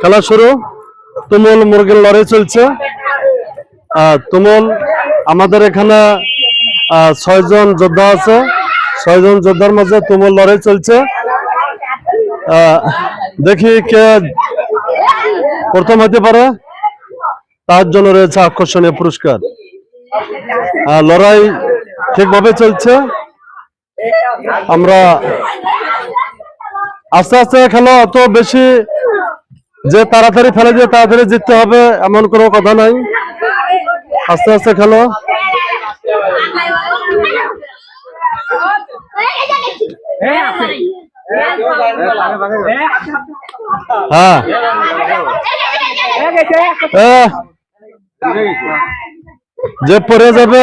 খেলা শুরু। তুমুল মুরগির লড়াই চলছে। তুমুল আমাদের এখানে ছয়জন যোদ্ধা আছে। ছয়জন যোদ্ধার মাঝে তুমুল লড়াই চলছে। দেখি কে প্রথম হতে পারে। তার জন্য রয়েছে আকর্ষণীয় পুরস্কার। লড়াই ঠিকভাবে চলছে। আমরা আস্তে আস্তে খেলো, অত বেশি যে তাড়াতাড়ি ফেলে দিয়ে তাড়াতাড়ি জিততে হবে এমন কোনো কথা নাই। আস্তে আস্তে খেলো। হ্যাঁ। যে পড়ে যাবে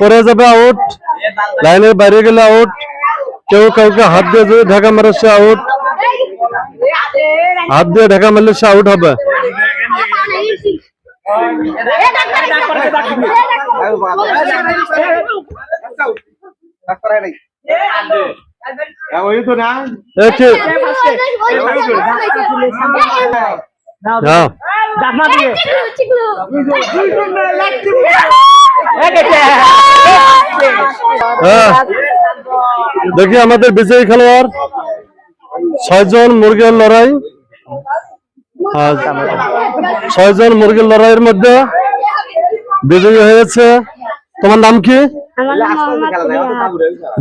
পড়ে যাবে আউট লাইনের বাইরে গেলে আউট কেউ কাউকে হাত দিয়ে যদি ঢাকা মারে সে আউট হাত দিয়ে ঢাকা মারলে সে আউট হবে এ কি হ্যাঁ হ্যাঁ দেখি আমাদের বিজয়ী খেলোয়াড়। ছয়জন মুরগির লড়াই। ছয়জন মুরগির লড়াইয়ের মধ্যে বিজয়ী হয়েছে। তোমার নাম কি?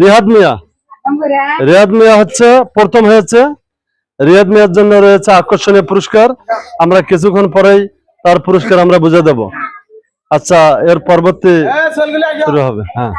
রিহাদ মিয়া। রিয়াদ মিয়া হচ্ছে, প্রথম হয়েছে। রিয়াদ মিয়ার জন্য রয়েছে আকর্ষণীয় পুরস্কার। আমরা কিছুক্ষণ পরেই তার পুরস্কার আমরা বুঝে দেব। আচ্ছা এর পরবর্তী শুরু হবে। হ্যাঁ।